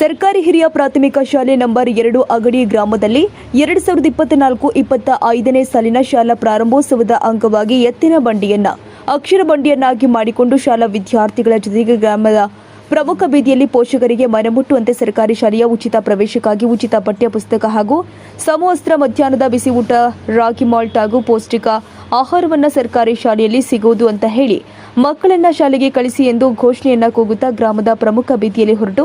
ಸರ್ಕಾರಿ ಹಿರಿಯ ಪ್ರಾಥಮಿಕ ಶಾಲೆ ನಂಬರ್ ಎರಡು ಅಗಡಿ ಗ್ರಾಮದಲ್ಲಿ ಎರಡು ಸಾವಿರದ ಇಪ್ಪತ್ನಾಲ್ಕು ಇಪ್ಪತ್ತ ಐದನೇ ಸಾಲಿನ ಶಾಲಾ ಪ್ರಾರಂಭೋತ್ಸವದ ಅಂಗವಾಗಿ ಎತ್ತಿನ ಬಂಡಿಯನ್ನ, ಅಕ್ಷರ ಬಂಡಿಯನ್ನಾಗಿ ಮಾಡಿಕೊಂಡು ಶಾಲಾ ವಿದ್ಯಾರ್ಥಿಗಳ ಜೊತೆಗೆ ಗ್ರಾಮದ ಪ್ರಮುಖ ಬೀದಿಯಲ್ಲಿ ಪೋಷಕರಿಗೆ ಮನಮುಟ್ಟುವಂತೆ ಸರ್ಕಾರಿ ಶಾಲೆಯ ಉಚಿತ ಪ್ರವೇಶಕ್ಕಾಗಿ ಉಚಿತ ಪಠ್ಯಪುಸ್ತಕ ಹಾಗೂ ಸಮವಸ್ತ್ರ ಮಧ್ಯಾಹ್ನದ ಬಿಸಿ ರಾಗಿ ಮಾಲ್ಟ್ ಹಾಗೂ ಪೌಷ್ಟಿಕ ಆಹಾರವನ್ನು ಸರ್ಕಾರಿ ಶಾಲೆಯಲ್ಲಿ ಸಿಗುವುದು ಅಂತ ಹೇಳಿ ಮಕ್ಕಳನ್ನ ಶಾಲೆಗೆ ಕಳಿಸಿ ಎಂದು ಘೋಷಣೆಯನ್ನ ಕೂಗುತ್ತಾ ಗ್ರಾಮದ ಪ್ರಮುಖ ಬೀದಿಯಲ್ಲಿ ಹೊರಟು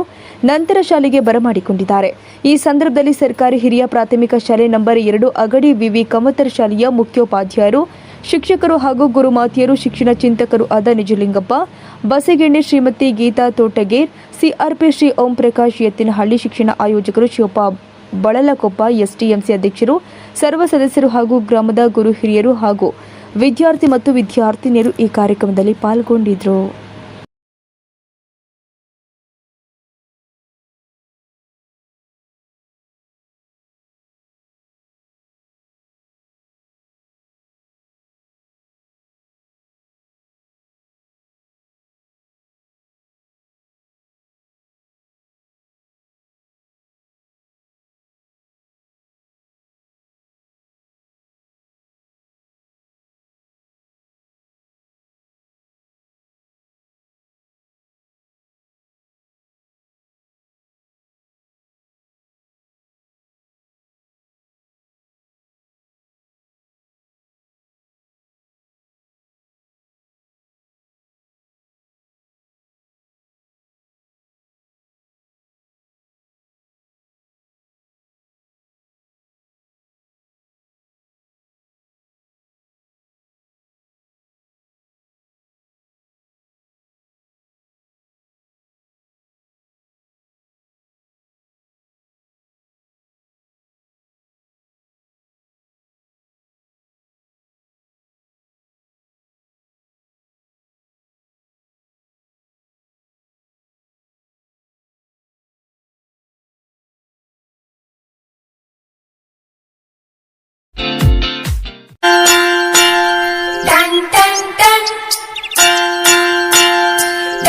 ನಂತರ ಶಾಲೆಗೆ ಬರಮಾಡಿಕೊಂಡಿದ್ದಾರೆ. ಈ ಸಂದರ್ಭದಲ್ಲಿ ಸರ್ಕಾರಿ ಹಿರಿಯ ಪ್ರಾಥಮಿಕ ಶಾಲೆ ನಂಬರ್ ಎರಡು ಅಗಡಿ ವಿವಿ ಕಮತರ್ ಶಾಲೆಯ ಮುಖ್ಯೋಪಾಧ್ಯಾಯರು, ಶಿಕ್ಷಕರು ಹಾಗೂ ಗುರುಮಾತಿಯರು, ಶಿಕ್ಷಣ ಚಿಂತಕರು ಆದ ನಿಜಲಿಂಗಪ್ಪ, ಬಸಗೆಣ್ಣೆ ಶ್ರೀಮತಿ ಗೀತಾ ತೋಟಗೇರ್, ಸಿಆರ್ಪಿ ಶ್ರೀ ಓಂ ಪ್ರಕಾಶ್ ಎತ್ತಿನಹಳ್ಳಿ ಶಿಕ್ಷಣ ಆಯೋಜಕರು ಶಿವಪ್ಪ ಬಳಲಕೊಪ್ಪ, ಎಸ್ಟಿಎಂಸಿ ಅಧ್ಯಕ್ಷರು, ಸರ್ವ ಸದಸ್ಯರು ಹಾಗೂ ಗ್ರಾಮದ ಗುರು ಹಿರಿಯರು ಹಾಗೂ ವಿದ್ಯಾರ್ಥಿ ಮತ್ತು ವಿದ್ಯಾರ್ಥಿನಿಯರು ಈ ಕಾರ್ಯಕ್ರಮದಲ್ಲಿ ಪಾಲ್ಗೊಂಡಿದ್ರು.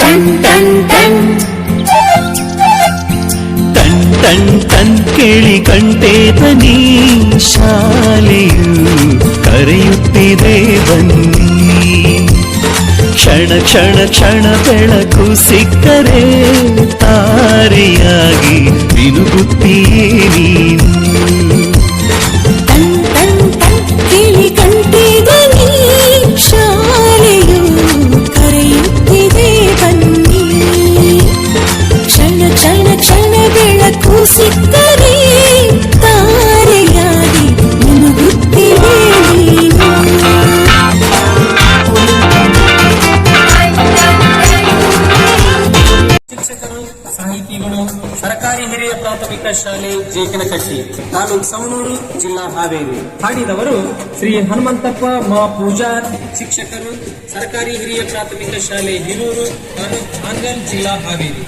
Dun dun dun. ಟನ್ ಟನ್ ಟನ್ ಕೇಳಿ ಕಂಟೇತ ನೀ ಶಾಲೆಯು ಕರೆಯುತ್ತಿದೆ ಬನ್ನಿ ಕ್ಷಣ ಕ್ಷಣ ಕ್ಷಣ ಬೆಳಕು ಸಿಕ್ಕರೆ ತಾರೆಯಾಗಿ ತಿರುಗುತ್ತೀಯೇ ಶಾಲೆ ಜೇಕನಕಟ್ಟಿ, ತಾಲೂಕು ಸವಣೂರು ಜಿಲ್ಲಾ ಹಾವೇರಿ. ಹಾಡಿದವರು ಶ್ರೀ ಹನುಮಂತಪ್ಪ ಮಾ ಪೂಜಾರ್ ಶಿಕ್ಷಕರು, ಸರ್ಕಾರಿ ಹಿರಿಯ ಪ್ರಾಥಮಿಕ ಶಾಲೆ ಹಿರೂರು, ತಾಲೂಕು ಹಾಂಗಲ್ ಜಿಲ್ಲಾ ಹಾವೇರಿ.